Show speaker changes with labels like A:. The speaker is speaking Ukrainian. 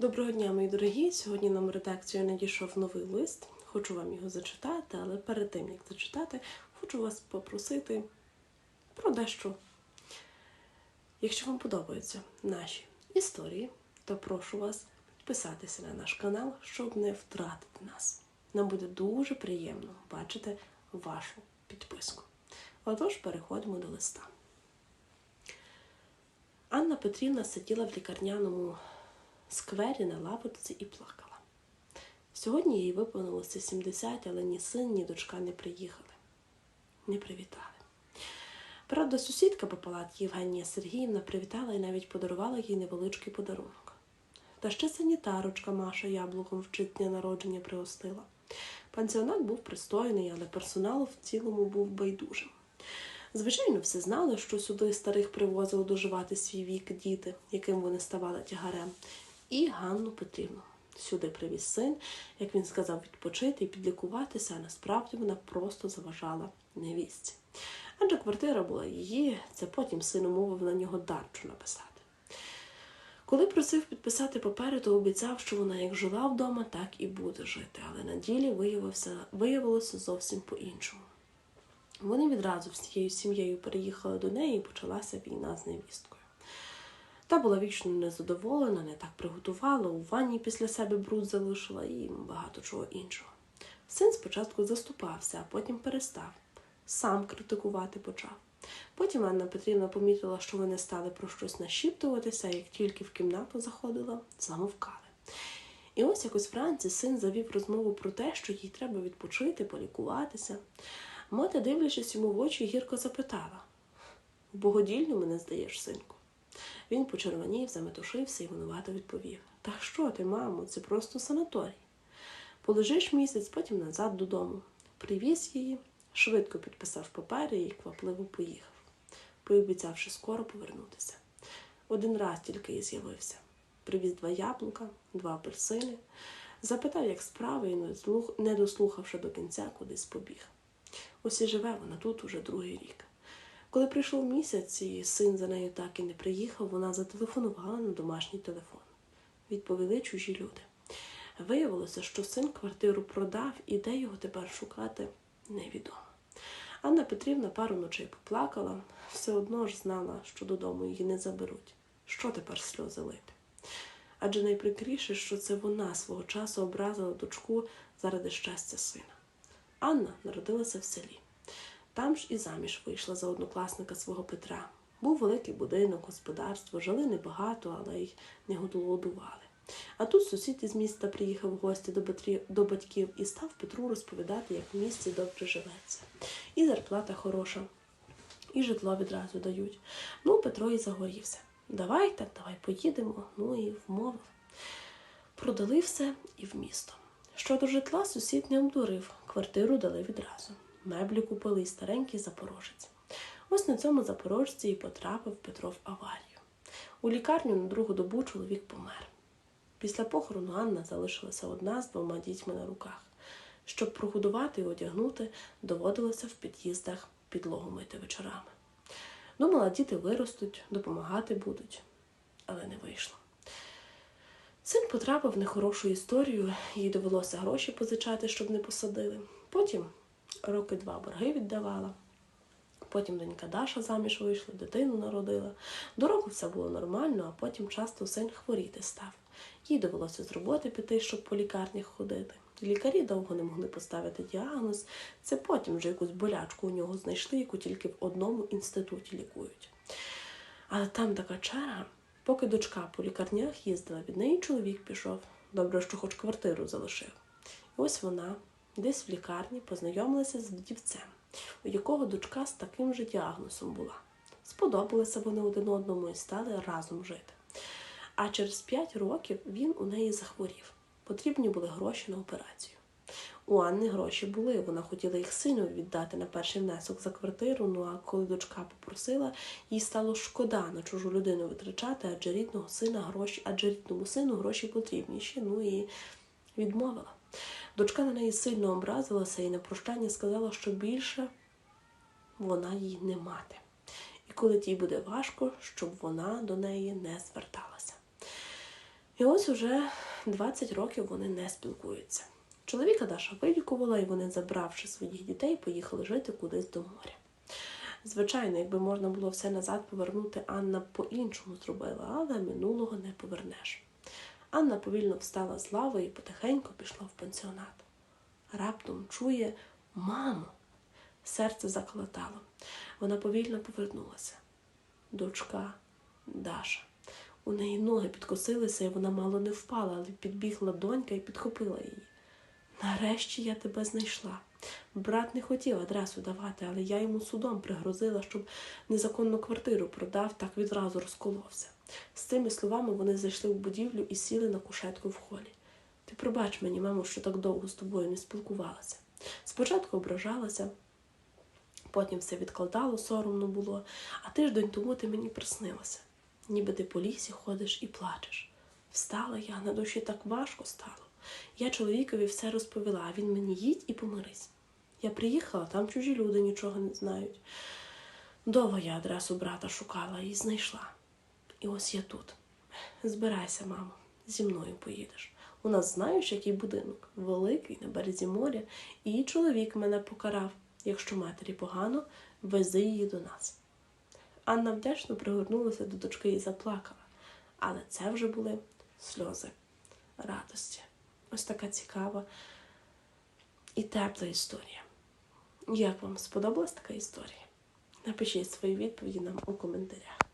A: Доброго дня, мої дорогі. Сьогодні нам редакцію надійшов новий лист. Хочу вам його зачитати, але перед тим як зачитати, хочу вас попросити про дещо. Якщо вам подобаються наші історії, то прошу вас підписатися на наш канал, щоб не втратити нас. Нам буде дуже приємно бачити вашу підписку. Отож, переходимо до листа. Анна Петрівна сиділа в лікарняному сквері на лавочці і плакала. Сьогодні їй виповнилося 70, але ні син, ні дочка не приїхали, не привітали. Правда, сусідка по палаті Євгенія Сергіївна привітала і навіть подарувала їй невеличкий подарунок. Та ще санітарочка Маша яблуком в дня народження пригостила. Пансіонат був пристойний, але персонал в цілому був байдужим. Звичайно, всі знали, що сюди старих привозили доживати свій вік діти, яким вони ставали тягарем, і Ганну Петрівну. Сюди привіз син, як він сказав, відпочити і підлікуватися, а насправді вона просто заважала невістці. Адже квартира була її, це потім син умовив на нього дарчу написати. Коли просив підписати папери, то обіцяв, що вона як жила вдома, так і буде жити, але на ділі виявився, виявилося зовсім по-іншому. Вони відразу всією сім'єю переїхали до неї і почалася війна з невісткою. Та була вічно незадоволена, не так приготувала, у ванні після себе бруд залишила і багато чого іншого. Син спочатку заступався, а потім перестав, сам критикувати почав. Потім Анна Петрівна помітила, що вони стали про щось нашіптуватися, як тільки в кімнату заходила, замовкали. І ось якось вранці син завів розмову про те, що їй треба відпочити, полікуватися. Мати, дивлячись йому в очі, гірко запитала в богодільню мене здаєш, синку. Він почервонів, заметушився і винувато відповів: Та що ти, мамо, це просто санаторій. Полежиш місяць, потім назад додому. Привіз її, швидко підписав папери і квапливо поїхав, пообіцявши скоро повернутися. Один раз тільки і з'явився. Привіз два яблука, два апельсини, запитав, як справи, і не дослухавши до кінця, кудись побіг. Ось і живе вона тут уже другий рік. Коли прийшов місяць і син за нею так і не приїхав, вона зателефонувала на домашній телефон. Відповіли чужі люди. Виявилося, що син квартиру продав і де його тепер шукати невідомо. Анна Петрівна пару ночей поплакала, все одно ж знала, що додому її не заберуть. Що тепер сльози лити? Адже найприкріше, що це вона свого часу образила дочку заради щастя сина. Анна народилася в селі. Там ж і заміж вийшла за однокласника свого Петра. Був великий будинок, господарство, жили небагато, але й не голодували. А тут сусід із міста приїхав в гості до, Петрі, до батьків і став Петру розповідати, як в місті добре живеться. І зарплата хороша, і житло відразу дають. Ну, Петро і загорівся. Давай так, давай поїдемо. Ну і вмовив. Продали все і в місто. Щодо житла сусід не обдурив, квартиру дали відразу. Меблі купили й старенький запорожець. Ось на цьому запорожці і потрапив Петро в аварію. У лікарню на другу добу чоловік помер. Після похорону Анна залишилася одна з двома дітьми на руках. Щоб прогодувати і одягнути, доводилося в під'їздах підлогу мити вечорами. Думала, діти виростуть, допомагати будуть, але не вийшло. Син потрапив в нехорошу історію, їй довелося гроші позичати, щоб не посадили. Потім роки два борги віддавала. Потім донька Даша заміж вийшла, дитину народила. До року все було нормально, а потім часто син хворіти став. Їй довелося з роботи піти, щоб по лікарнях ходити. Лікарі довго не могли поставити діагноз. Це потім вже якусь болячку у нього знайшли, яку тільки в одному інституті лікують. Але там така черга, поки дочка по лікарнях їздила, від неї чоловік пішов. Добре, що хоч квартиру залишив. І ось вона десь в лікарні познайомилася з вдівцем, у якого дочка з таким же діагнозом була. Сподобалися вони один одному і стали разом жити. А через 5 років він у неї захворів. Потрібні були гроші на операцію. У Анни гроші були, вона хотіла їх сину віддати на перший внесок за квартиру. Ну а коли дочка попросила, їй стало шкода на чужу людину витрачати, адже рідного сина гроші, адже рідному сину гроші потрібніші. Ну і відмовила. Дочка на неї сильно образилася і на прощання сказала, що більше вона їй не мати. І коли тій буде важко, щоб вона до неї не зверталася. І ось уже 20 років вони не спілкуються. Чоловіка Даша вилікувала, і вони, забравши своїх дітей, поїхали жити кудись до моря. Звичайно, якби можна було все назад повернути, Анна по-іншому зробила, але минулого не повернеш. Анна повільно встала з лави і потихеньку пішла в пансіонат. Раптом чує маму. Серце заколотало. Вона повільно повернулася. Дочка Даша. У неї ноги підкосилися, і вона мало не впала, але підбігла донька і підхопила її. Нарешті я тебе знайшла. Брат не хотів адресу давати, але я йому судом пригрозила, щоб незаконну квартиру продав, так відразу розколовся. З цими словами вони зайшли в будівлю і сіли на кушетку в холі. Ти пробач мені, мамо, що так довго з тобою не спілкувалася. Спочатку ображалася, потім все відкладало, соромно було, а тиждень тому ти мені приснилася. Ніби ти по лісі ходиш і плачеш. Встала я, на душі так важко стало. Я чоловікові все розповіла, а він мені їдь і помирись. Я приїхала, там чужі люди нічого не знають. Довго я адресу брата шукала і знайшла. І ось я тут. Збирайся, мамо, зі мною поїдеш. У нас знаєш, який будинок? Великий, на березі моря, і чоловік мене покарав. Якщо матері погано, вези її до нас. Анна вдячно пригорнулася до дочки і заплакала. Але це вже були сльози радості. Ось така цікава і тепла історія. Як вам сподобалась така історія? Напишіть свої відповіді нам у коментарях.